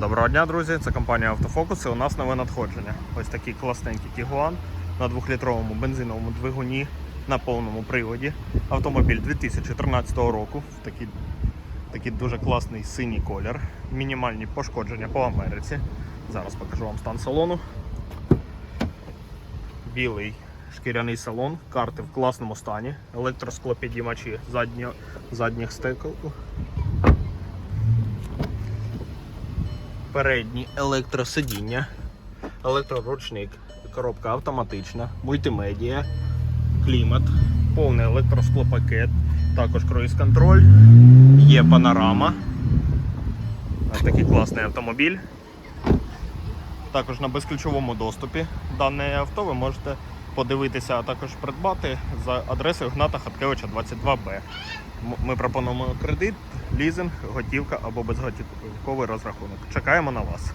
Доброго дня, друзі! Це компанія Автофокус і у нас нове надходження. Ось такий класненький Тігуан на 2-літровому бензиновому двигуні на повному приводі. Автомобіль 2013 року. Такий, такий дуже класний синій колір. Мінімальні пошкодження по Америці. Зараз покажу вам стан салону. Білий шкіряний салон, карти в класному стані, електросклопідіймачі задніх стекол. Передні електросидіння, електроручник, коробка автоматична, мультимедіа, клімат, повний електросклопакет, також круїз-контроль, є панорама. Ось такий класний автомобіль. Також на безключовому доступі дане авто ви можете подивитися, а також придбати за адресою Гната Хаткевича 22Б. Ми пропонуємо кредит, лізинг, готівка або безготівковий розрахунок. Чекаємо на вас.